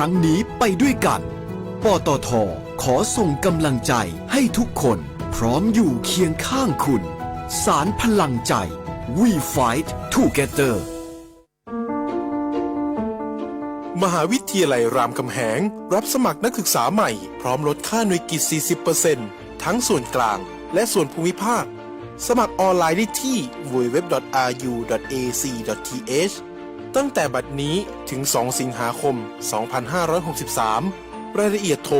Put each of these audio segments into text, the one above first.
ครั้งนี้ไปด้วยกัน ปตท ขอส่งกำลังใจให้ทุกคนพร้อมอยู่เคียงข้างคุณ สารพลังใจ We Fight Together มหาวิทยาลัยรามคำแหง รับสมัครนักศึกษาใหม่ พร้อมลดค่าหน่วยกิจ 40%ทั้งส่วนกลางและส่วนภูมิภาค สมัครออนไลน์ได้ที่ www.ru.ac.th ตั้งแต่บัดนี้ถึง 2 สิงหาคม 2563 รายละเอียดโทร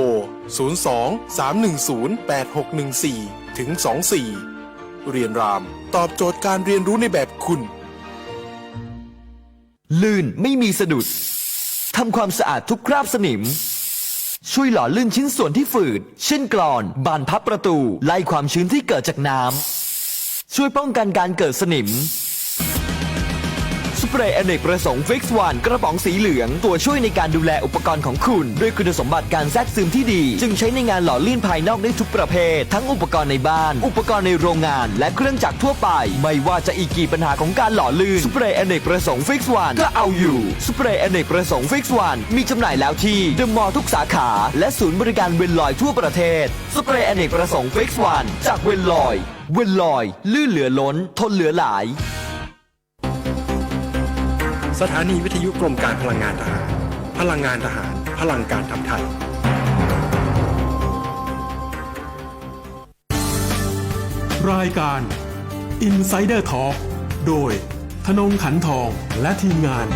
02 310 8614 ถึง 24 เรียนรามตอบโจทย์การเรียนรู้ในแบบคุณ ลื่นไม่มีสะดุดทำความสะอาดทุกคราบสนิม ช่วยหล่อลื่นชิ้นส่วนที่ฝืด เช่นกรอน บานพับประตู ไล่ความชื้นที่เกิดจากน้ำช่วยป้องกันการเกิดสนิม ปรย์อเนกประสงค์ฟิกซ์วันกระป๋องสีเหลือง ตัวช่วยในการดูแลอุปกรณ์ของคุณ ด้วยคุณสมบัติการแทรกซึมที่ดี จึงใช้ในงานหล่อลื่นภายนอกได้ทุกประเภท ทั้งอุปกรณ์ในบ้าน อุปกรณ์ในโรงงาน และเครื่องจักรทั่วไป ไม่ว่าจะอีกกี่ปัญหาของการหล่อลื่นสเปรย์อเนกประสงค์ฟิกซ์วันก็เอาอยู่สเปรย์อเนกประสงค์ฟิกซ์วันมีจำหน่ายแล้วที่เดอะมอลล์ทุกสาขาและศูนย์บริการเวนลอยทั่วประเทศสเปรย์อเนกประสงค์ฟิกซ์วันจากเวนลอยเวนลอย ลื่นเหลือล้น ทนเหลือหลาย สถานีวิทยุกรมการพลังงานทหาร พลังงานทหาร พลังการทำไทย รายการ Insider Talk โดยธนงขันทองและทีมงาน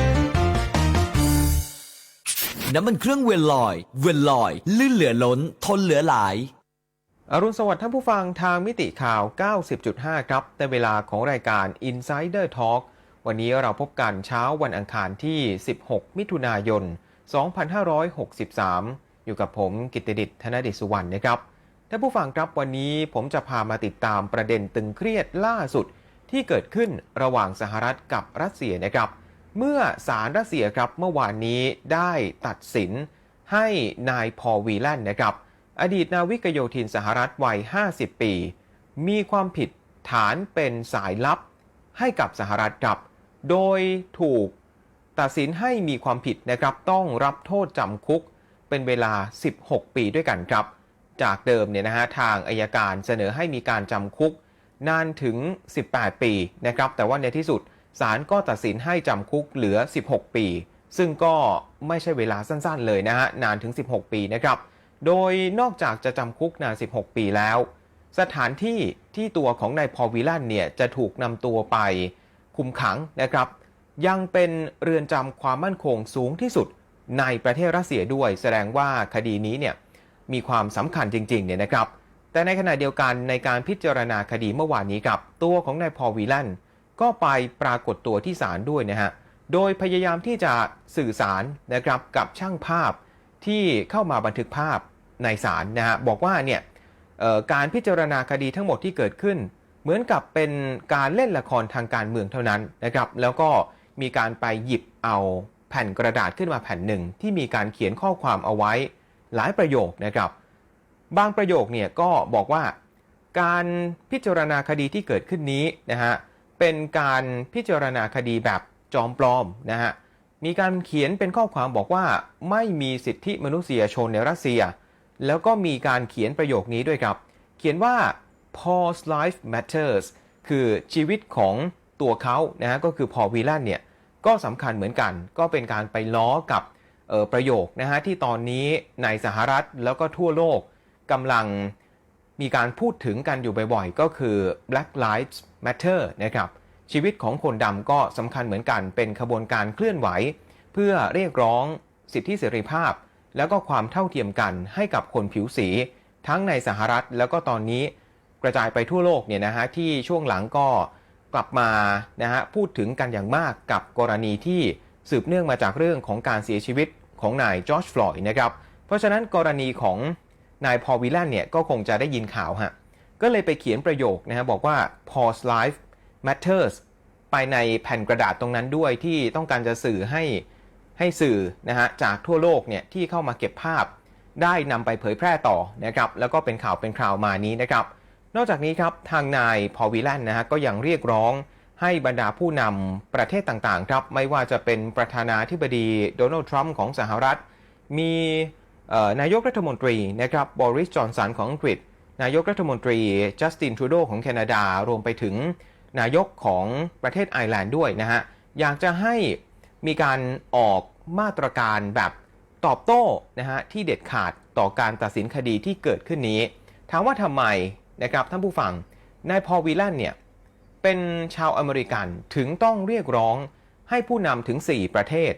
น้ำมันเครื่องเวนลอย เวนลอย ลื่นเหลือล้น ทนเหลือหลายอรุณสวัสดิ์ท่านผู้ฟังทางมิติข่าว 90.5 ครับ ในเวลาของรายการ Insider Talk วันนี้เราพบกันเช้าวันอังคารที่ 16 มิถุนายน 2563 อยู่กับผมกิตติดิษฐ์ธนเดิษฐ์สุวรรณนะครับท่านผู้ฟังครับวันนี้ผมจะพามาติดตามประเด็นตึงเครียดล่าสุดที่เกิดขึ้นระหว่างสหรัฐกับรัสเซียนะครับ เมื่อศาลรัสเซียครับเมื่อวานนี้ได้ตัดสินให้นายพอวีแลนด์นะครับ อดีตนาวิกโยธินสหรัฐวัย 50 ปี มีความผิดฐานเป็นสายลับให้กับสหรัฐครับ โดยถูกตัดสินให้มีความผิดนะครับ ต้องรับโทษจำคุกเป็นเวลา 16 ปีด้วยกันครับ จากเดิมเนี่ยนะฮะทางอายการเสนอให้มีการจำคุกนานถึง 18 ปีนะครับ แต่ว่าในที่สุดศาลก็ตัดสินให้จำคุกเหลือ 16 ปี ซึ่งก็ไม่ใช่เวลาสั้นๆ เลยนะฮะนานถึง 16 ปีนะครับ โดยนอกจากจะจำคุกนาน 16 ปีแล้ว สถานที่ที่ตัวของนายพอลวิลันเนี่ยจะถูกนำตัวไป คุมขังนะครับ ยังเป็นเรือนจำความมั่นคงสูงที่สุดในประเทศรัสเซียด้วย แสดงว่าคดีนี้เนี่ยมีความสำคัญจริงๆเนี่ยนะครับ แต่ในขณะเดียวกันในการพิจารณาคดีเมื่อวานนี้กับตัวของนายพอลวิลันก็ไปปรากฏตัวที่ศาลด้วยนะฮะ โดยพยายามที่จะสื่อสารนะครับกับช่างภาพที่เข้ามาบันทึกภาพในศาลนะฮะบอกว่าเนี่ยการพิจารณาคดีทั้งหมดที่เกิดขึ้น มือนกับเป็นการเล่นละครทางการเมืองเท่านั้นนะครับ แล้วก็มีการไปหยิบเอาแผ่นกระดาษขึ้นมาแผ่นหนึ่ง ที่มีการเขียนข้อความเอาไว้หลายประโยคนะครับ บางประโยคเนี่ยก็บอกว่า การพิจารณาคดีที่เกิดขึ้นนี้นะฮะเป็นการพิจารณาคดีแบบจอมปลอมนะฮะมีการเขียนเป็นข้อความบอกว่าไม่มีสิทธิมนุษยชนในรัสเซีย แล้วก็มีการเขียนประโยคนี้ด้วยครับ เขียนว่า Paul's life matters คือชีวิตของตัวเขานะฮะก็คือพอวีแลนเนี่ยก็สำคัญเหมือนกัน ก็เป็นการไปล้อกับออประโยคนะฮะที่ตอนนี้ในสหรัฐแล้วก็ทั่วโลกกำลังมีการพูดถึงกันอยู่บ่อยๆ ก็คือ Black Lives Matter นะครับชีวิตของคนดำก็สำคัญเหมือนกัน เป็นขบวนการเคลื่อนไหว เพื่อเรียกร้องสิทธิเสรีภาพ แล้วก็ความเท่าเทียมกันให้กับคนผิวสี ทั้งในสหรัฐแล้วก็ตอนนี้ กระจายไปทั่วโลกเนี่ยนะฮะที่ช่วงหลังก็กลับมานะฮะพูดถึงกันอย่างมากกับกรณีที่สืบเนื่องมาจากเรื่องของการเสียชีวิตของนายจอร์จฟลอยด์นะครับ เพราะฉะนั้นกรณีของนายพอวิลแลนเนี่ยก็คงจะได้ยินข่าวฮะก็เลยไปเขียนประโยคนะฮะบอกว่า Paul's life matters ไปในแผ่นกระดาษตรงนั้นด้วยที่ต้องการจะสื่อให้ให้สื่อนะฮะจากทั่วโลกเนี่ยที่เข้ามาเก็บภาพ ได้นำไปเผยแพร่ต่อนะครับแล้วก็เป็นข่าวเป็นคราวมานี้นะครับ นอกจากนี้ครับทางนายพอวิลแลนนะฮะก็ยังเรียกร้องให้บรรดาผู้นำประเทศต่างๆครับไม่ว่าจะเป็นประธานาธิบดีโดนัลด์ทรัมป์ของสหรัฐ มีนายกรัฐมนตรีนะครับบริสจอนสันของอังกฤษ นายกรัฐมนตรีจัสตินทรูโดของแคนาดารวมไปถึงนายกของประเทศไอร์แลนด์ด้วยนะฮะอยากจะให้มีการออกมาตรการแบบตอบโต้นะฮะที่เด็ดขาดต่อการตัดสินคดีที่เกิดขึ้นนี้ ถามว่าทำไม นะครับท่านผู้ฟังนายพอวีแลนเนี่ยเป็นชาวอเมริกันถึงต้องเรียกร้องให้ผู้นำถึง 4 ประเทศ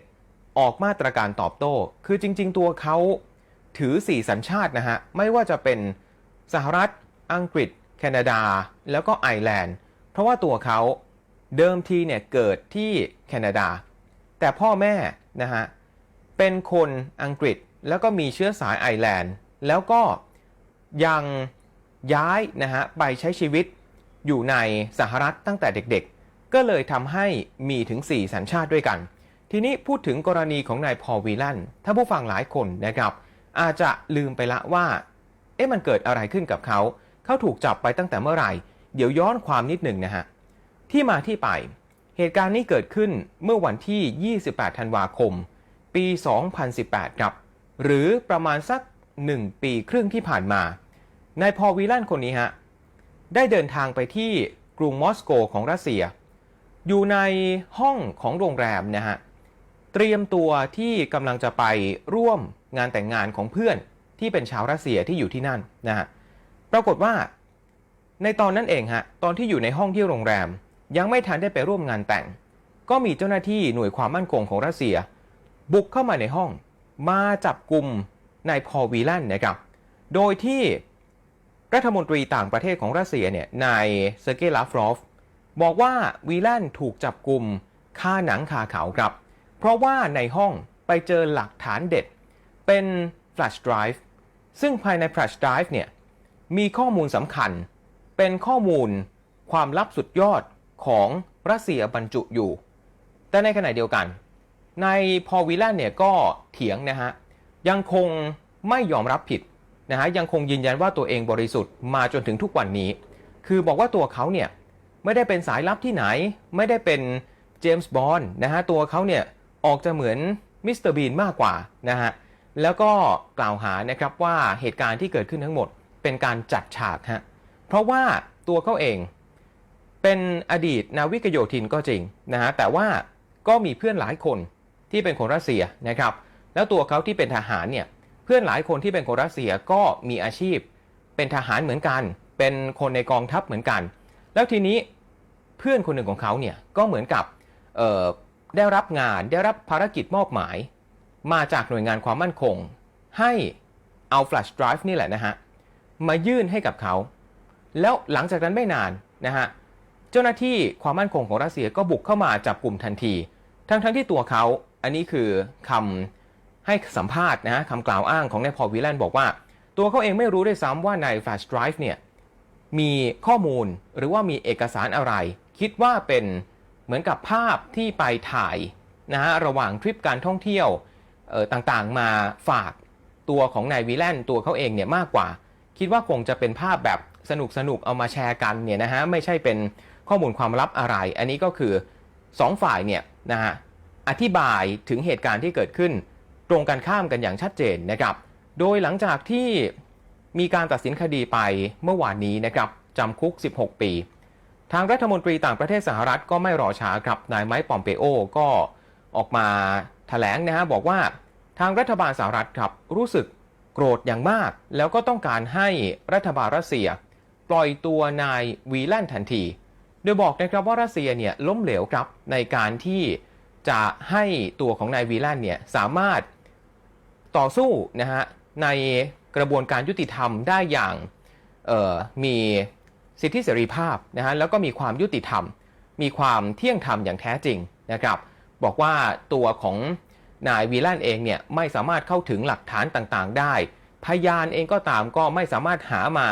ออกมาตรการตอบโต้ คือจริง ๆ ตัวเขาถือ 4 สัญชาตินะฮะ ไม่ว่าจะเป็นสหรัฐ อังกฤษ แคนาดา แล้วก็ไอร์แลนด์ เพราะว่าตัวเขาเดิมทีเนี่ยเกิดที่แคนาดา แต่พ่อแม่นะฮะ เป็นคนอังกฤษแล้วก็มีเชื้อสายไอร์แลนด์ แล้วก็ยัง ย้ายนะฮะไปใช้ชีวิตอยู่ในสหรัฐตั้งแต่เด็กๆ ก็เลยทำให้มีถึง 4 สัญชาติด้วยกัน ทีนี้พูดถึงกรณีของนายพอลวีแลนถ้าผู้ฟังหลายคนนะครับอาจจะลืมไปละว่า เอ๊ะมันเกิดอะไรขึ้นกับเขา เขาถูกจับไปตั้งแต่เมื่อไหร่ เดี๋ยวย้อนความนิดหนึ่งนะฮะ ที่มาที่ไป เหตุการณ์นี้เกิดขึ้นเมื่อวันที่ 28 ธันวาคม ปี 2018 ครับ หรือประมาณสัก 1 ปีครึ่งที่ผ่านมา นายพอลวีแลนคนนี้ฮะ ได้เดินทางไปที่กรุงมอสโกของรัสเซีย อยู่ในห้องของโรงแรมนะฮะ เตรียมตัวที่กำลังจะไปร่วมงานแต่งงานของเพื่อนที่เป็นชาวรัสเซียที่อยู่ที่นั่นนะฮะ ปรากฏว่า ในตอนนั้นเองฮะ ตอนที่อยู่ในห้องที่โรงแรม ยังไม่ทันได้ไปร่วมงานแต่ง ก็มีเจ้าหน้าที่หน่วยความมั่นคงของรัสเซีย บุกเข้ามาในห้อง มาจับกลุ่มนายพอลวีแลนนะครับ โดยที่ รัฐมนตรีต่างประเทศของรัสเซียเนี่ยนายเซอร์เกย์ลาฟรอฟบอกว่าวีแลนถูกจับกลุ่มคาหนังคาเขาครับ เพราะว่าในห้องไปเจอหลักฐานเด็ด เป็นแฟลชไดรฟ์ซึ่งภายในแฟลชไดรฟ์เนี่ยมีข้อมูลสำคัญ เป็นข้อมูลความลับสุดยอดของรัสเซียบรรจุอยู่ แต่ในขณะเดียวกัน ในพอลวิลแลนเนี่ยก็เถียงนะฮะ ยังคงไม่ยอมรับผิด นะฮะยังคงยืนยันว่าตัวเองบริสุทธิ์มาจนถึงทุกวันนี้ คือบอกว่าตัวเขาเนี่ยไม่ได้เป็นสายลับที่ไหน ไม่ได้เป็นเจมส์บอนด์นะฮะตัวเขาเนี่ยออกจะเหมือนมิสเตอร์บีนมากกว่านะฮะแล้วก็กล่าวหานะครับว่าเหตุการณ์ที่เกิดขึ้นทั้งหมด เป็นการจัดฉากฮะเพราะว่าตัวเขาเอง เป็นอดีตนาวิกโยธินก็จริงนะฮะแต่ว่าก็มีเพื่อนหลายคนที่เป็นคนรัสเซียนะครับ แล้วตัวเขาที่เป็นทหารเนี่ย พื่อนหลายคนที่เป็นคนรัสเซียก็มีอาชีพ เป็นทหารเหมือนกัน เป็นคนในกองทัพเหมือนกัน แล้วทีนี้เพื่อนคนหนึ่งของเขาเนี่ยก็เหมือนกับได้รับงานได้รับภารกิจมอบหมาย มาจากหน่วยงานความมั่นคง ให้เอาแฟลชไดรฟ์นี่แหละนะฮะ มายื่นให้กับเขา แล้วหลังจากนั้นไม่นานนะฮะ เจ้าหน้าที่ความมั่นคงของรัสเซียก็บุกเข้ามาจับกลุ่มทันที ทั้งทั้งที่ตัวเขาอันนี้คือคำ ให้สัมภาษณ์นะฮะคำกล่าวอ้างของนายพอลวิลแลนบอกว่า ตัวเขาเองไม่รู้ด้วยซ้ำว่าในแฟลชไดรฟ์เนี่ยมีข้อมูลหรือว่ามีเอกสารอะไร คิดว่าเป็นเหมือนกับภาพที่ไปถ่ายนะฮะระหว่างทริปการท่องเที่ยวต่างๆมาฝากตัวของนายวีแลนตัวเขาเองเนี่ยมากกว่า คิดว่าคงจะเป็นภาพแบบสนุกสนุกๆเอามาแชร์กันเนี่ยนะฮะไม่ใช่เป็นข้อมูลความลับอะไร อันนี้ก็คือ 2 ฝ่ายเนี่ยนะฮะอธิบายถึงเหตุการณ์ที่เกิดขึ้น ตรงกันข้ามกันอย่างชัดเจนนะครับ โดยหลังจากที่มีการตัดสินคดีไปเมื่อวานนี้นะครับจำคุก 16 ปี ทางรัฐมนตรีต่างประเทศสหรัฐก็ไม่รอช้าครับนายไมค์ปอมเปโอก็ออกมาแถลงนะฮะบอกว่าทางรัฐบาลสหรัฐครับรู้สึกโกรธอย่างมาก แล้วก็ต้องการให้รัฐบาลรัสเซีย ปล่อยตัวนายวีแลนทันที โดยบอกนะครับว่ารัสเซียเนี่ยล้มเหลวครับในการที่จะให้ตัวของนายวีแลนเนี่ยสามารถ ต่อสู้นะฮะในกระบวนการยุติธรรมได้อย่างมีสิทธิเสรีภาพนะฮะแล้วก็มีความยุติธรรม มีความเที่ยงธรรมอย่างแท้จริงนะครับ บอกว่าตัวของนายวีแลนเองเนี่ยไม่สามารถเข้าถึงหลักฐานต่างๆ ได้ พยานเองก็ตามก็ไม่สามารถหามา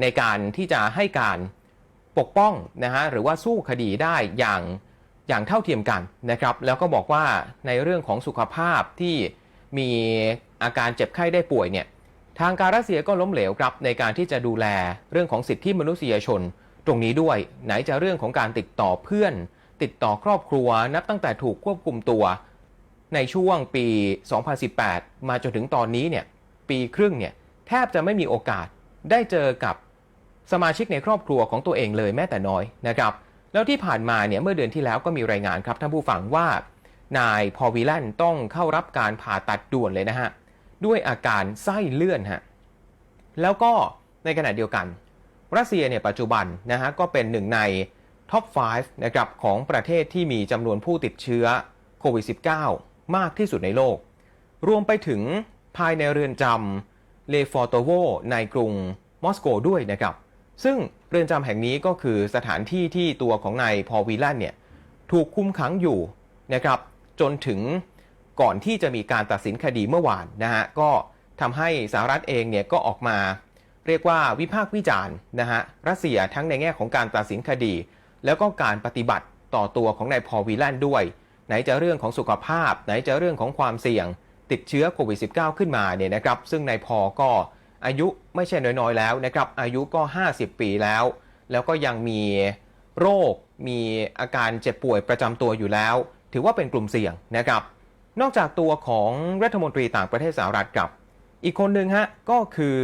ในการที่จะให้การปกป้องนะฮะหรือว่าสู้คดีได้อย่างอย่างเท่าเทียมกันนะครับ แล้วก็บอกว่าในเรื่องของสุขภาพที่ มีอาการเจ็บไข้ได้ป่วยเนี่ยทางการรัสเซียก็ล้มเหลวครับในการที่จะดูแลเรื่องของสิทธิมนุษยชน ตรงนี้ด้วย ไหนจะเรื่องของการติดต่อเพื่อน ติดต่อครอบครัวนับตั้งแต่ถูกควบคุมตัว ในช่วงปี 2018 มาจนถึงตอนนี้เนี่ยปีครึ่งเนี่ยแทบจะไม่มีโอกาสได้เจอกับสมาชิกในครอบครัวของตัวเองเลยแม้แต่น้อยนะครับ แล้วที่ผ่านมาเนี่ยเมื่อเดือนที่แล้วก็มีรายงานครับท่านผู้ฟังว่า นายพอวิลแลนต้องเข้ารับการผ่าตัดด่วนเลยนะฮะ ด้วยอาการไส้เลื่อนฮะ แล้วก็ในขณะเดียวกัน รัสเซียเนี่ยปัจจุบันนะฮะก็เป็นหนึ่งในท็อป 5 นะครับของประเทศที่มีจำนวนผู้ติดเชื้อโควิด -19 มากที่สุดในโลก รวมไปถึงภายในเรือนจำเลฟอร์โตโวในกรุงมอสโกด้วยนะครับ ซึ่งเรือนจำแห่งนี้ก็คือสถานที่ที่ตัวของนายพอวีแลนเนี่ยถูกคุมขังอยู่นะครับ จนถึงก่อนที่จะมีการตัดสินคดีเมื่อวานนะฮะก็ทำให้สหรัฐเองเนี่ยก็ออกมา เรียกว่าวิพากษ์วิจารณ์นะฮะรัสเซียทั้งในแง่ของการตัดสินคดี แล้วก็การปฏิบัติต่อตัวของนายพอลวีแลนด์ด้วย ไหนจะเรื่องของสุขภาพ ไหนจะเรื่องของความเสี่ยง ติดเชื้อโควิด -19 ขึ้นมาเนี่ยนะครับซึ่งนายพอก็อายุไม่ใช่น้อยๆแล้วนะครับอายุก็ 50 ปีแล้ว แล้วก็ยังมีโรคมีอาการเจ็บป่วยประจำตัวอยู่แล้ว ถือว่าเป็นกลุ่มเสี่ยงนะครับ นอกจากตัวของรัฐมนตรีต่างประเทศสหรัฐกับ อีกคนหนึ่งฮะก็คือ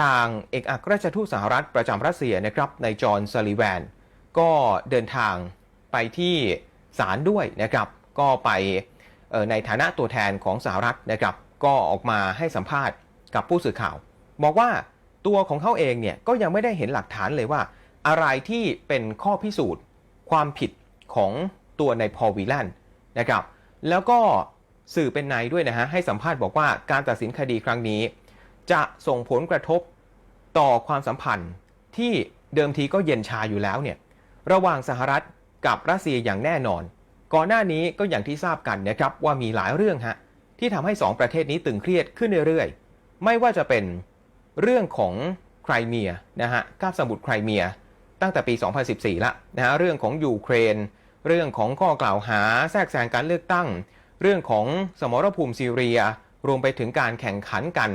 ทางเอกอัครราชทูตสหรัฐประจำรัสเซียนะครับในจอห์นซัลลิแวน ก็เดินทางไปที่ศาลด้วยนะครับ ก็ไปในฐานะตัวแทนของสหรัฐนะครับ ก็ออกมาให้สัมภาษณ์กับผู้สื่อข่าว บอกว่าตัวของเขาเองเนี่ยก็ยังไม่ได้เห็นหลักฐานเลยว่า อะไรที่เป็นข้อพิสูจน์ ความผิดของ ตัวในพอลวีแลนด์นะครับ แล้วก็สื่อเป็นในด้วยนะฮะให้สัมภาษณ์บอกว่าการตัดสินคดีครั้งนี้ จะส่งผลกระทบต่อความสัมพันธ์ที่เดิมทีก็เย็นชาอยู่แล้วเนี่ยระหว่างสหรัฐกับรัสเซียอย่างแน่นอน ก่อนหน้านี้ก็อย่างที่ทราบกันนะครับว่ามีหลายเรื่องฮะที่ทำให้ 2 ประเทศนี้ตึงเครียดขึ้นเรื่อยๆ ไม่ว่าจะเป็นเรื่องของไครเมียนะฮะคาบสมุทรไครเมีย ตั้งแต่ปี 2014 ละนะฮะเรื่องของยูเครน เรื่องของข้อกล่าวหาแทรกแซงการเลือกตั้ง เรื่องของสมรภูมิซีเรีย รวมไปถึงการแข่งขันกัน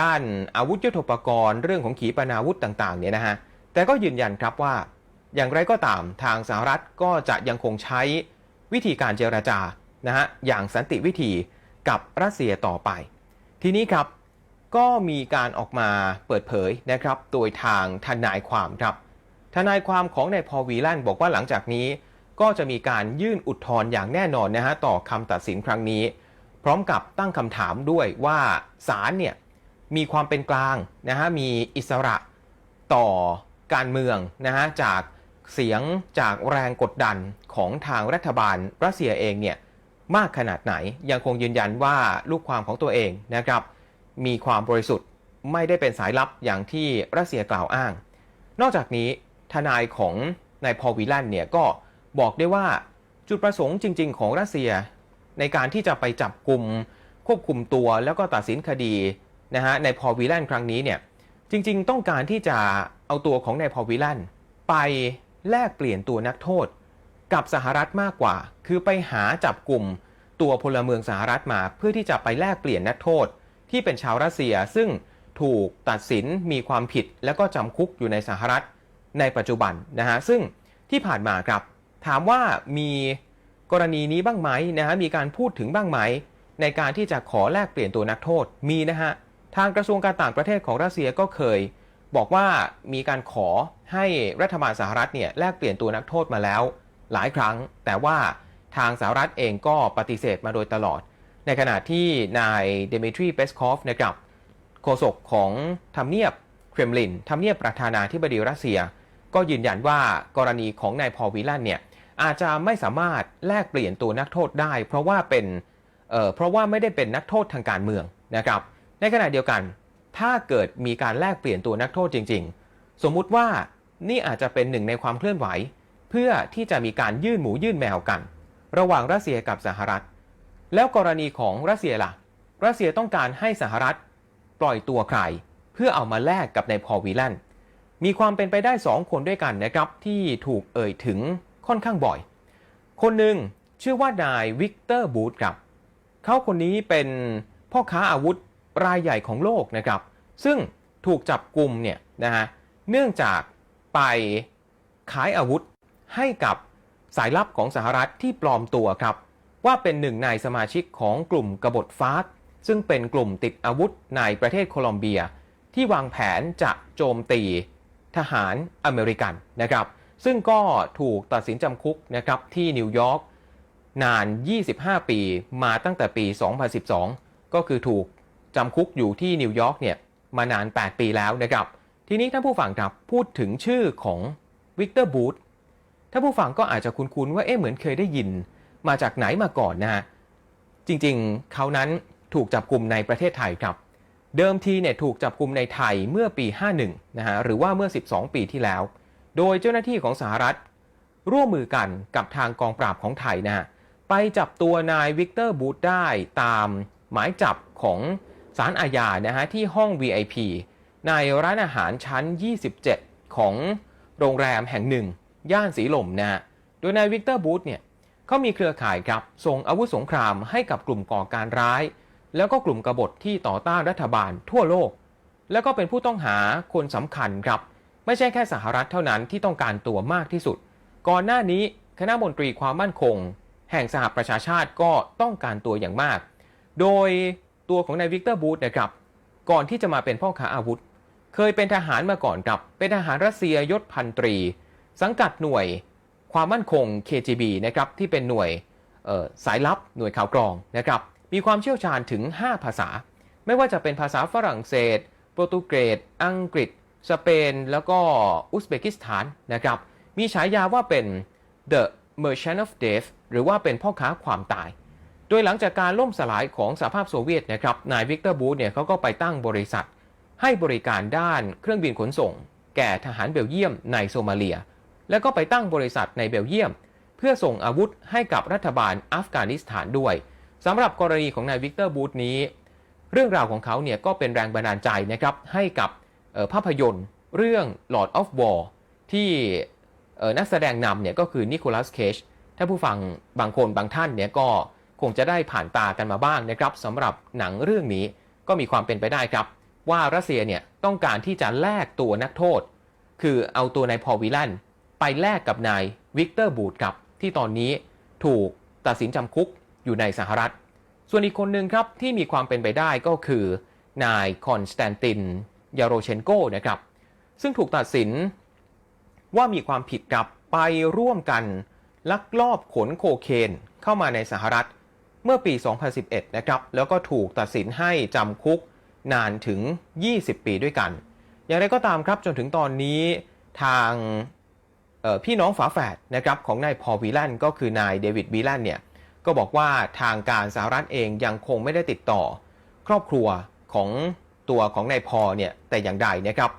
ด้านอาวุธยุทโธปกรณ์ เรื่องของขีปนาวุธต่างๆเนี่ยนะฮะแต่ก็ยืนยันครับว่า อย่างไรก็ตามทางสหรัฐก็จะยังคงใช้วิธีการเจรจานะฮะอย่างสันติวิธีกับรัสเซียต่อไป ทีนี้ครับก็มีการออกมาเปิดเผยนะครับ โดยทางทนายความครับ ทนายความของนายพอวีแลนด์บอกว่าหลังจากนี้ ก็จะมีการยื่นอุทธรณ์อย่างแน่นอนนะฮะต่อคำตัดสินครั้งนี้ พร้อมกับตั้งคำถามด้วยว่าศาลเนี่ยมีความเป็นกลางนะฮะมีอิสระต่อการเมืองนะฮะจากเสียงจากแรงกดดันของทางรัฐบาลรัสเซียเองเนี่ยมากขนาดไหนยังคงยืนยันว่าลูกความของตัวเองนะครับ มีความบริสุทธิ์ไม่ได้เป็นสายลับอย่างที่รัสเซียกล่าวอ้าง นอกจากนี้ทนายของนายพอวิลแลนเนี่ยก็ บอกได้ว่าจุดประสงค์จริง ๆ ของรัสเซีย ในการที่จะไปจับกลุ่มควบคุมตัวแล้วก็ตัดสินคดีนะฮะในพอวิลแลนครั้งนี้เนี่ยจริง ๆ ต้องการที่จะเอาตัวของนายพอวิลแลนไปแลกเปลี่ยนตัวนักโทษ กับสหรัฐมากกว่า คือไปหาจับกลุ่มตัวพลเมืองสหรัฐมาเพื่อที่จะไปแลกเปลี่ยนนักโทษ ที่เป็นชาวรัสเซียซึ่งถูกตัดสินมีความผิด แล้วก็จำคุกอยู่ในสหรัฐในปัจจุบันนะฮะซึ่งที่ผ่านมาครับ ถามว่ามีกรณีนี้บ้างไหมนะฮะมีการพูดถึงบ้างไหม ในการที่จะขอแลกเปลี่ยนตัวนักโทษมีนะฮะทางกระทรวงการต่างประเทศของรัสเซียก็เคย บอกว่ามีการขอให้รัฐบาลสหรัฐเนี่ยแลกเปลี่ยนตัวนักโทษมาแล้ว หลายครั้ง แต่ว่าทางสหรัฐเองก็ปฏิเสธมาโดยตลอด ในขณะที่นายเดมิทรีเปสคอฟนะครับโฆษกของทำเนียบเครมลินทำเนียบประธานาธิบดีรัสเซีย ก็ยืนยันว่ากรณีของนายพอลวิลแลนเนี่ย อาจจะไม่สามารถแลกเปลี่ยนตัวนักโทษได้ เพราะว่าเป็นเเพราะว่าไม่ได้เป็นนักโทษทางการเมืองนะครับ ในขณะเดียวกัน ถ้าเกิดมีการแลกเปลี่ยนตัวนักโทษจริง ๆ สมมุติว่านี่อาจจะเป็นหนึ่งในความเคลื่อนไหว เพื่อที่จะมีการยื่นหมูยื่นแมวกัน ระหว่างรัสเซียกับสหรัฐ แล้วกรณีของรัสเซียล่ะ รัสเซียต้องการให้สหรัฐปล่อยตัวใคร เพื่อเอามาแลกกับนายพอลวีแลนมีความเป็นไปได้ 2 คนด้วยกันนะครับที่ถูกเอ่ยถึง ค่อนข้างบ่อย คนหนึ่งชื่อว่านายวิกเตอร์บูธครับเขาคนนี้เป็นพ่อค้าอาวุธรายใหญ่ของโลกนะครับ ซึ่งถูกจับกลุ่มเนี่ยนะฮะเนื่องจากไปขายอาวุธให้กับสายลับของสหรัฐที่ปลอมตัวครับ ว่าเป็นหนึ่งในสมาชิกของกลุ่มกบฏฟาร์ซึ่งเป็นกลุ่มติดอาวุธในประเทศโคลอมเบีย ที่วางแผนจะโจมตีทหารอเมริกันนะครับ ซึ่งก็ถูกตัดสินจำคุกนะครับที่นิวยอร์กนาน 25 ปีมาตั้งแต่ปี 2012 ก็คือถูกจำคุกอยู่ที่นิวยอร์กเนี่ยมานาน 8 ปีแล้วนะครับ ทีนี้ท่านผู้ฟังครับพูดถึงชื่อของวิกเตอร์บูธท่านผู้ฟังก็อาจจะคุ้นๆว่าเอ๊ะเหมือนเคยได้ยิน มาจากไหนมาก่อนนะฮะจริงๆ เขานั้นถูกจับกลุ่มในประเทศไทยครับ เดิมทีเนี่ยถูกจับกลุ่มในไทยเมื่อปี 51 นะฮะหรือว่าเมื่อ 12 ปีที่แล้ว โดยเจ้าหน้าที่ของสหรัฐ ร่วมมือกันกับทางกองปราบของไทยนะฮะไปจับตัวนายวิกเตอร์บูธได้ตามหมายจับของศาลอาญานะฮะที่ห้อง VIP ในร้านอาหารชั้น 27 ของโรงแรมแห่งหนึ่ง ย่านสีลมนะฮะโดยนายวิกเตอร์บูธเนี่ยเขามีเครือข่ายครับส่งอาวุธสงครามให้กับกลุ่มก่อการร้าย แล้วก็กลุ่มกบฏที่ต่อต้านรัฐบาลทั่วโลก แล้วก็เป็นผู้ต้องหาคนสำคัญครับ ไม่ใช่แค่สหรัฐเท่านั้นที่ต้องการตัวมากที่สุด ก่อนหน้านี้คณะมนตรีความมั่นคง แห่งสหประชาชาติก็ต้องการตัวอย่างมาก โดยตัวของนายวิกเตอร์บูธนะครับ ก่อนที่จะมาเป็นพ่อค้าอาวุธ เคยเป็นทหารมาก่อนครับ เป็นทหารรัสเซียยศพันตรี สังกัดหน่วยความมั่นคง KGB นะครับที่เป็นหน่วยสายลับหน่วยข่าวกรองนะครับ มีความเชี่ยวชาญถึง 5 ภาษา ไม่ว่าจะเป็นภาษาฝรั่งเศส โปรตุเกส อังกฤษ สเปนแล้วก็อุซเบกิสถานนะครับ มีฉายาว่าเป็น The Merchant of Death หรือว่าเป็นพ่อค้าความตาย โดยหลังจากการล่มสลายของสหภาพโซเวียตนะครับ นายวิกเตอร์บูธเนี่ยเขาก็ไปตั้งบริษัท ให้บริการด้านเครื่องบินขนส่ง แก่ทหารเบลเยียมในโซมาเลีย แล้วก็ไปตั้งบริษัทในเบลเยียม เพื่อส่งอาวุธให้กับรัฐบาลอัฟกานิสถานด้วยสำหรับกรณีของนายวิกเตอร์บูธนี้ เรื่องราวของเขาเนี่ยก็เป็นแรงบันดาลใจนะครับให้กับ ภาพยนตร์เรื่อง Lord of War ที่นักแสดงนำเนี่ยก็คือนิโคลัสเคจถ้าผู้ฟังบางคนบางท่านเนี่ยก็คงจะได้ผ่านตากันมาบ้างนะครับสำหรับหนังเรื่องนี้ก็มีความเป็นไปได้ครับ ว่ารัสเซียเนี่ยต้องการที่จะแลกตัวนักโทษ คือเอาตัวนายพอลวิลันไปแลกกับนายวิกเตอร์บูดครับ ที่ตอนนี้ถูกตัดสินจำคุกอยู่ในสหรัฐ ส่วนอีกคนหนึ่งครับที่มีความเป็นไปได้ก็คือนายคอนสแตนติน ยาโรเชนโกนะครับ ซึ่งถูกตัดสินว่ามีความผิดกับไปร่วมกัน ลักลอบขนโคเคนเข้ามาในสหรัฐเมื่อปี 2011 นะครับ แล้วก็ถูกตัดสินให้จำคุกนานถึง 20 ปีด้วยกัน อย่างไรก็ตามครับจนถึงตอนนี้ทางพี่น้องฝาแฝดนะครับของนายพอลวีแลนก็คือนายเดวิดวีแลนเนี่ยก็บอกว่าทางการสหรัฐเองยังคงไม่ได้ติดต่อ ครอบครัวของ ตัวของนายพอเนี่ยแต่อย่างใดนะครับ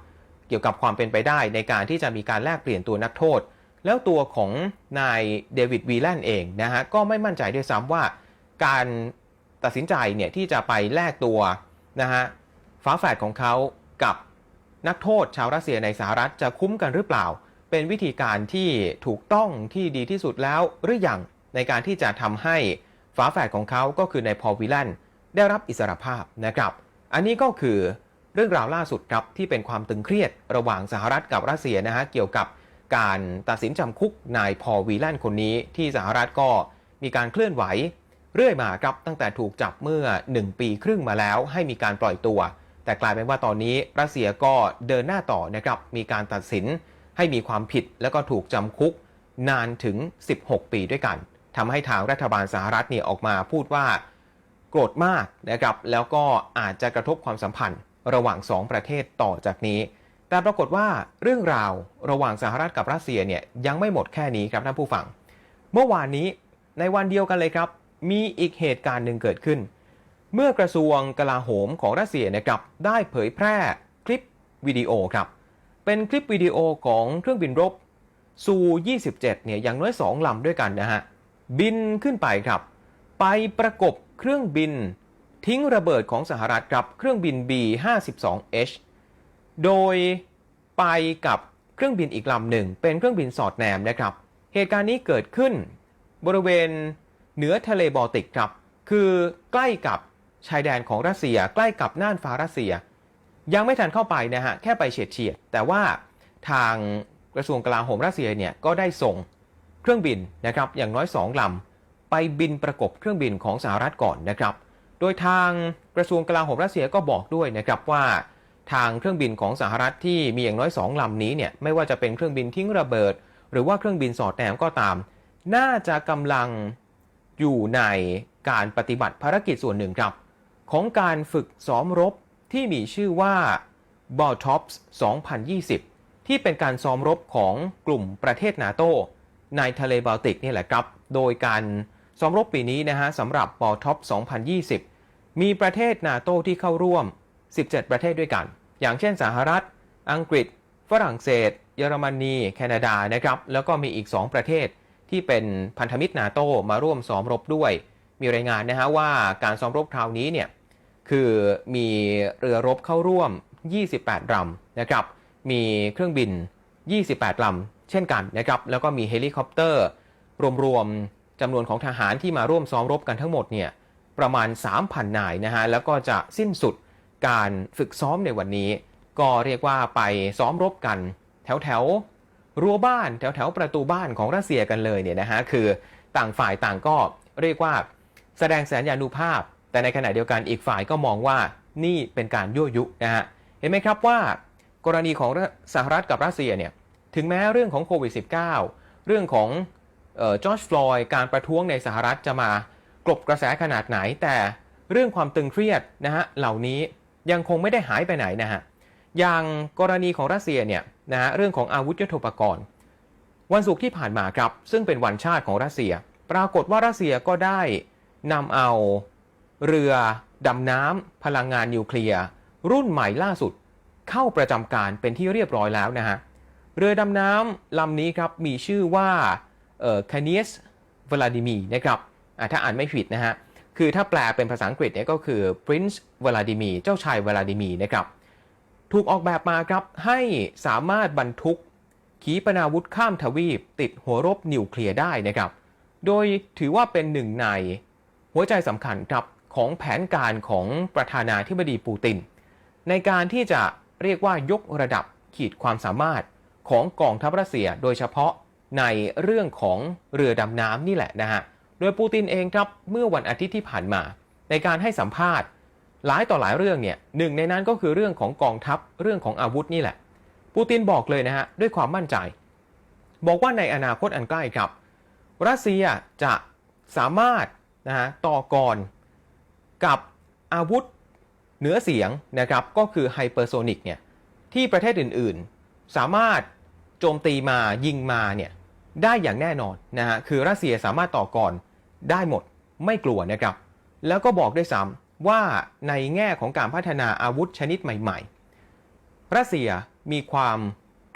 เกี่ยวกับความเป็นไปได้ในการที่จะมีการแลกเปลี่ยนตัวนักโทษ แล้วตัวของนายเดวิดวีแลนเองนะฮะก็ไม่มั่นใจด้วยซ้ำว่า การตัดสินใจเนี่ยที่จะไปแลกตัวนะฮะฝาแฝดของเขากับนักโทษชาวรัสเซียในสหรัฐจะคุ้มกันหรือเปล่า เป็นวิธีการที่ถูกต้องที่ดีที่สุดแล้วหรืออยังในการที่จะทำให้ฝาแฝดของเขาก็คือนายพอวิลแลนได้รับอิสรภาพนะครับ อันนี้ก็คือเรื่องราวล่าสุดครับที่เป็นความตึงเครียดระหว่างสหรัฐกับรัสเซียนะฮะเกี่ยวกับการตัดสินจำคุกนายพอลวีแลนคนนี้ที่สหรัฐก็มีการเคลื่อนไหว เรื่อยมาครับตั้งแต่ถูกจับเมื่อ 1 ปีครึ่งมาแล้วให้มีการปล่อยตัว แต่กลายเป็นว่าตอนนี้รัสเซียก็เดินหน้าต่อนะครับมีการตัดสินให้มีความผิดแล้วก็ถูกจำคุกนานถึง 16 ปีด้วยกันทำให้ทางรัฐบาลสหรัฐเนี่ยออกมาพูดว่า โกรธมากนะครับแล้วก็อาจจะกระทบความสัมพันธ์ระหว่าง 2 ประเทศต่อจากนี้ แต่ปรากฏว่าเรื่องราวระหว่างสหรัฐกับรัสเซียเนี่ยยังไม่หมดแค่นี้ครับท่านผู้ฟัง เมื่อวานนี้ในวันเดียวกันเลยครับ มีอีกเหตุการณ์หนึ่งเกิดขึ้น เมื่อกระทรวงกลาโหมของรัสเซียนะครับได้เผยแพร่คลิปวิดีโอครับเป็นคลิปวิดีโอของเครื่องบินรบซู27เนี่ยอย่างน้อย 2 ลำด้วยกันนะฮะบินขึ้นไปครับ ไปประกบ เครื่องบิน ทิ้งระเบิดของสหรัฐครับเครื่องบิน B52H โดยไปกับเครื่องบินอีกลำหนึ่ง เป็นเครื่องบินสอดแนมนะครับ เหตุการณ์นี้เกิดขึ้น บริเวณเหนือทะเลบอลติกครับ คือใกล้กับชายแดนของรัสเซีย ใกล้กับน่านฟ้ารัสเซีย ยังไม่ทันเข้าไปนะฮะ แค่ไปเฉียดเฉียด แต่ว่าทางกระทรวงกลาโหมรัสเซียเนี่ยก็ได้ส่งเครื่องบินนะครับอย่างน้อย 2 ลำ ไปบินประกบเครื่องบินของสหรัฐก่อนนะครับ โดยทางกระทรวงกลาโหมรัสเซียก็บอกด้วยนะครับว่า ทางเครื่องบินของสหรัฐที่มีอย่างน้อยสองลำนี้เนี่ยไม่ว่าจะเป็นเครื่องบินทิ้งระเบิด หรือว่าเครื่องบินสอดแนมก็ตาม น่าจะกำลังอยู่ในการปฏิบัติภารกิจส่วนหนึ่งครับ ของการฝึกซ้อมรบที่มีชื่อว่า b a l t o p s 2020 ที่เป็นการซ้อมรบของกลุ่มประเทศนาโตในทะเลบาลติกนี่แหละครับ โดยการ ซ้อมรบปีนี้นะฮะสำหรับ b a l t o p 2020 มีประเทศนาโตที่เข้าร่วม 17 ประเทศด้วยกัน อย่างเช่นสหรัฐ อังกฤษ ฝรั่งเศส เยอรมนี แคนาดานะครับ แล้วก็มีอีก 2 ประเทศที่เป็นพันธมิตรนาโตมาร่วมซ้อมรบด้วย มีรายงานนะฮะว่าการซ้อมรบคราวนี้เนี่ยคือมีเรือรบเข้าร่วม 28ลำนะครับ มีเครื่องบิน 28ลำเช่นกันนะครับ แล้วก็มีเฮลิคอปเตอร์ รวมๆ จำนวนของทหารที่มาร่วมซ้อมรบกันทั้งหมดเนี่ยประมาณ 3,000 นายนะฮะแล้วก็จะสิ้นสุดการฝึกซ้อมในวันนี้ ก็เรียกว่าไปซ้อมรบกัน แถวแถวรั้วบ้านแถวแถวประตูบ้านของรัสเซียกันเลยเนี่ยนะฮะคือต่างฝ่ายต่างก็เรียกว่าแสดงสัญญานุภาพ แต่ในขณะเดียวกันอีกฝ่ายก็มองว่านี่เป็นการยั่วยุนะฮะเห็นไหมครับว่ากรณีของสหรัฐกับรัสเซียเนี่ยถึงแม้เรื่องของโควิด -19 เรื่องของ จอร์จฟลอยด์การประท้วงในสหรัฐจะมากลบกระแสขนาดไหน แต่เรื่องความตึงเครียดนะฮะเหล่านี้ยังคงไม่ได้หายไปไหนนะฮะอย่างกรณีของรัสเซียเนี่ยนะฮะเรื่องของอาวุธยุทโธปกรณ์ วันศุกร์ที่ผ่านมาครับซึ่งเป็นวันชาติของรัสเซีย ปรากฏว่ารัสเซียก็ได้นำเอาเรือดำน้ำพลังงานนิวเคลียร์รุ่นใหม่ล่าสุด เข้าประจำการเป็นที่เรียบร้อยแล้วนะฮะเรือดำน้ำลำนี้ครับมีชื่อว่า คานิสวลาดิมีนะครับถ้าอ่านไม่ผิดนะฮะคือถ้าแปลเป็นภาษาอังกฤษเนี่ยก็คือ Prince Vladimir เจ้าชาย Vladimir นะครับ ถูกออกแบบมาครับให้สามารถบรรทุกขีปนาวุธข้ามทวีป ติดหัวรบนิวเคลียร์ได้นะครับ โดยถือว่าเป็นหนึ่งในหัวใจสำคัญครับของแผนการของประธานาธิบดีปูติน ในการที่จะเรียกว่ายกระดับขีดความสามารถของกองทัพรัสเซีย โดยเฉพาะ ในเรื่องของเรือดำน้ำนี่แหละนะฮะ โดยปูตินเองครับเมื่อวันอาทิตย์ที่ผ่านมา ในการให้สัมภาษณ์ หลายต่อหลายเรื่องเนี่ยหนึ่งในนั้นก็คือเรื่องของกองทัพเรื่องของอาวุธนี่แหละ ปูตินบอกเลยนะฮะด้วยความมั่นใจ บอกว่าในอนาคตอันใกล้ครับ รัสเซียจะสามารถนะฮะต่อกรกับอาวุธเหนือเสียงนะครับก็คือไฮเปอร์โซนิกเนี่ยที่ประเทศอื่นๆ สามารถโจมตีมายิงมาเนี่ย ได้อย่างแน่นอนนะฮะคือรัสเซียสามารถต่อกรได้หมดไม่กลัวนะครับ แล้วก็บอกด้วยซ้ำว่าในแง่ของการพัฒนาอาวุธชนิดใหม่ ๆ รัสเซียมีความ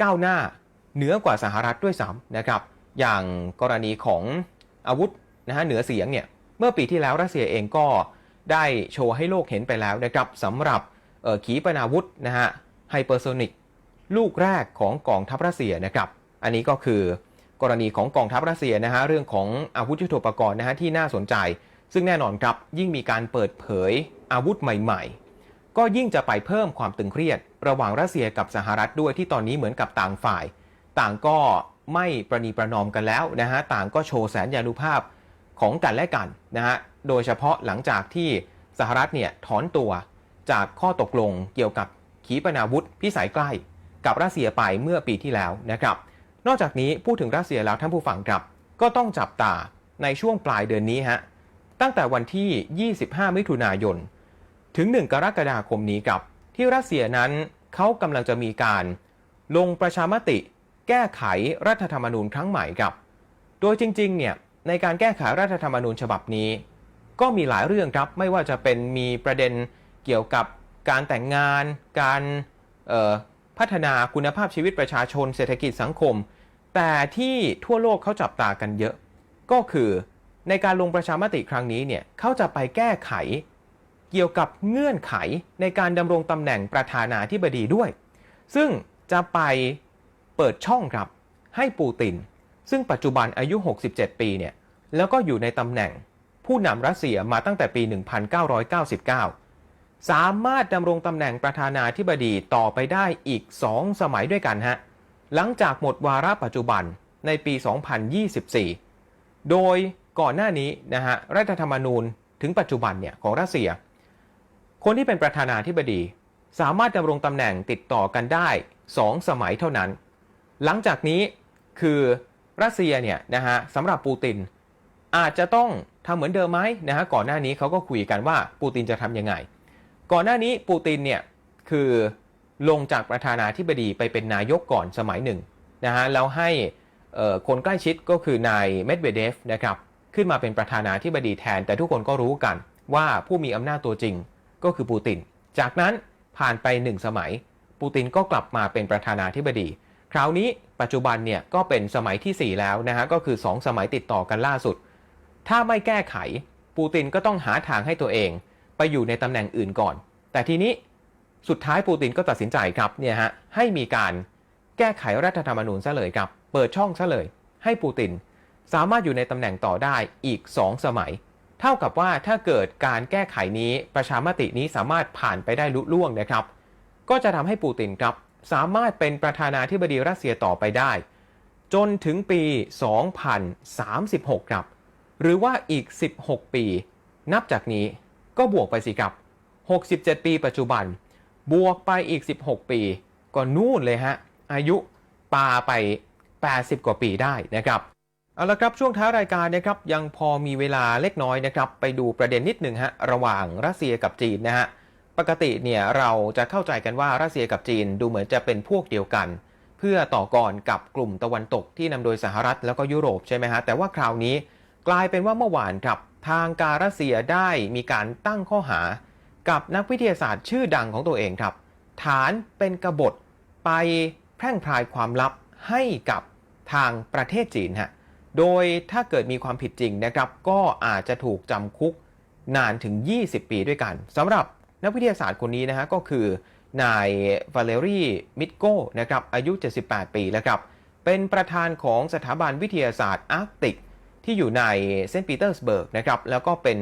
ก้าวหน้าเหนือกว่าสหรัฐด้วยซ้ำนะครับ อย่างกรณีของอาวุธนะฮะเหนือเสียงเนี่ยเมื่อปีที่แล้วรัสเซียเองก็ได้โชว์ให้โลกเห็นไปแล้วนะครับสำหรับขีปนาวุธนะฮะไฮเปอร์โซนิกลูกแรกของกองทัพรัสเซียนะครับ อันนี้ก็คือ กรณีของกองทัพรัสเซียนะฮะเรื่องของอาวุธยุทโธปกรณ์นะฮะที่น่าสนใจ ซึ่งแน่นอนครับยิ่งมีการเปิดเผยอาวุธใหม่ ๆ ก็ยิ่งจะไปเพิ่มความตึงเครียด ระหว่างรัสเซียกับสหรัฐด้วยที่ตอนนี้เหมือนกับต่างฝ่าย ต่างก็ไม่ประนีประนอมกันแล้วนะฮะต่างก็โชว์แสนยานุภาพของกันและกันนะฮะโดยเฉพาะหลังจากที่สหรัฐเนี่ยถอนตัวจากข้อตกลงเกี่ยวกับขีปนาวุธพิสัยใกล้ กับรัสเซียไปเมื่อปีที่แล้วนะครับ นอกจากนี้พูดถึงรัสเซียแล้วท่านผู้ฟังครับ ก็ต้องจับตาในช่วงปลายเดือนนี้ฮะตั้งแต่วันที่ 25 มิถุนายน ถึง 1 กรกฎาคมนี้กับ ที่รัสเซียนั้นเขากำลังจะมีการลงประชามติ แก้ไขรัฐธรรมนูญครั้งใหม่ครับ โดยจริงๆเนี่ยในการแก้ไขรัฐธรรมนูญฉบับนี้ ก็มีหลายเรื่องครับไม่ว่าจะเป็นมีประเด็นเกี่ยวกับการแต่งงาน การพัฒนาคุณภาพชีวิตประชาชน เศรษฐกิจสังคม แต่ที่ทั่วโลกเขาจับตากันเยอะ ก็คือในการลงประชามติครั้งนี้เนี่ยเขาจะไปแก้ไข เกี่ยวกับเงื่อนไขในการดำรงตำแหน่งประธานาธิบดีด้วย ซึ่งจะไปเปิดช่องครับให้ปูติน ซึ่งปัจจุบันอายุ 67 ปีเนี่ยแล้วก็อยู่ในตำแหน่งผู้นำรัสเซียมาตั้งแต่ปี 1999 สามารถดำรงตำแหน่งประธานาธิบดีต่อไปได้อีก 2 สมัยด้วยกันฮะ หลังจากหมดวาระปัจจุบันในปี 2024 โดยก่อนหน้านี้นะฮะรัฐธรรมนูญถึงปัจจุบันเนี่ยของรัสเซีย คนที่เป็นประธานาธิบดี สามารถดำรงตำแหน่งติดต่อกันได้ 2 สมัยเท่านั้น หลังจากนี้คือรัสเซียเนี่ยนะฮะสำหรับปูติน อาจจะต้องทำเหมือนเดิมไหมนะฮะก่อนหน้านี้เขาก็คุยกันว่าปูตินจะทำยังไง ก่อนหน้านี้ปูตินเนี่ยคือ ลงจากประธานาธิบดีไปเป็นนายกก่อนสมัยหนึ่งนะฮะแล้วให้คนใกล้ชิดก็คือนายเมดเวเดฟนะครับขึ้นมาเป็นประธานาธิบดีแทน แต่ทุกคนก็รู้กันว่าผู้มีอำนาจตัวจริงก็คือปูติน จากนั้นผ่านไปหนึ่งสมัย ปูตินก็กลับมาเป็นประธานาธิบดี คราวนี้ปัจจุบันเนี่ยก็เป็นสมัยทีสี่4 แล้วนะฮะก็คือ 2 สมัยติดต่อกันล่าสุด ถ้าไม่แก้ไขปูตินก็ต้องหาทางให้ตัวเอง ไปอยู่ในตำแหน่งอื่นก่อน แต่ทีนี้ สุดท้ายปูตินก็ตัดสินใจครับเนี่ยฮะให้มีการแก้ไขรัฐธรรมนูญซะเลยครับ เปิดช่องซะเลย ให้ปูตินสามารถอยู่ในตำแหน่งต่อได้อีก 2 สมัย เท่ากับว่าถ้าเกิดการแก้ไขนี้ประชามตินี้สามารถผ่านไปได้ลุล่วงนะครับ ก็จะทำให้ปูตินครับ สามารถเป็นประธานาธิบดีรัสเซียต่อไปได้ จนถึงปี 2036 ครับ หรือว่าอีก 16 ปี นับจากนี้ก็บวกไปสิครับ 67 ปีปัจจุบัน บวกไปอีก 16 ปี ก็นู่นเลยฮะ อายุปาไป 80 กว่าปีได้นะครับ เอาละครับช่วงท้ายรายการนะครับยังพอมีเวลาเล็กน้อยนะครับ ไปดูประเด็นนิดหนึ่งฮะระหว่างรัสเซียกับจีนนะฮะปกติเนี่ยเราจะเข้าใจกันว่ารัสเซียกับจีนดูเหมือนจะเป็นพวกเดียวกัน เพื่อต่อกรกับกลุ่มตะวันตกที่นำโดยสหรัฐแล้วก็ยุโรปใช่ไหมฮะแต่ว่าคราวนี้กลายเป็นว่าเมื่อวานครับทางการรัสเซียได้มีการตั้งข้อหา กับนักวิทยาศาสตร์ชื่อดังของตัวเองครับ ฐานเป็นกบฏไปแพร่งพรายความลับให้กับทางประเทศจีนฮะโดยถ้าเกิดมีความผิดจริงนะครับ ก็อาจจะถูกจำคุกนานถึง 20 ปีด้วยกันสำหรับนักวิทยาศาสตร์คนนี้นะฮะก็คือนาย วาเลรีมิดโกนะครับอายุ 78 ปีแล้วครับ เป็นประธานของสถาบันวิทยาศาสตร์อาร์กติก ที่อยู่ในเซนต์ปีเตอร์สเบิร์กนะครับ แล้วก็เป็น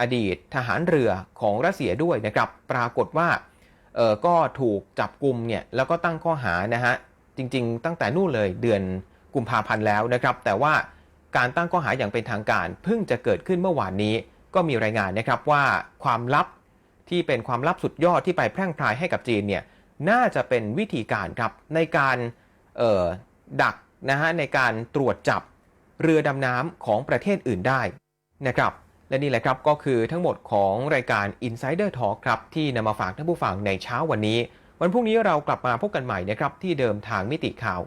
อดีตทหารเรือของรัสเซียด้วยนะครับ ปรากฏว่าเออก็ถูกจับกลุ่มเนี่ยแล้วก็ตั้งข้อหานะฮะจริง ๆ ตั้งแต่นู่นเลยเดือนกุมภาพันธ์แล้วนะครับ แต่ว่าการตั้งข้อหาอย่างเป็นทางการ เพิ่งจะเกิดขึ้นเมื่อวานนี้ ก็มีรายงานนะครับว่าความลับที่เป็นความลับสุดยอดที่ไปแพร่งพรายให้กับจีนเนี่ยน่าจะเป็นวิธีการครับในการดักนะฮะในการตรวจจับเรือดำน้ำของประเทศอื่นได้นะครับ และนี่แหละครับก็คือทั้งหมดของรายการ Insider Talk ครับที่นำมาฝากท่านผู้ฟังในเช้าวันนี้ วันพรุ่งนี้เรากลับมาพบกันใหม่นะครับที่เดิมทางมิติข่าว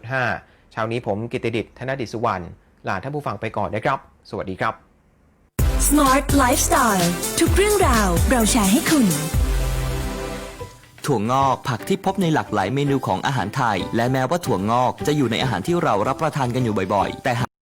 90.5 เช้านี้ผมกิตติดิษฐ์ธนดิษฐ์สุวรรณลาท่านผู้ฟังไปก่อนนะครับ สวัสดีครับ Smart Lifestyle ทุกเรื่องราวเราแชร์ให้คุณ ถั่วงอกผักที่พบในหลากหลายเมนูของอาหารไทย และแม้ว่าถั่วงอกจะอยู่ในอาหารที่เรารับประทานกันอยู่บ่อยๆ แต่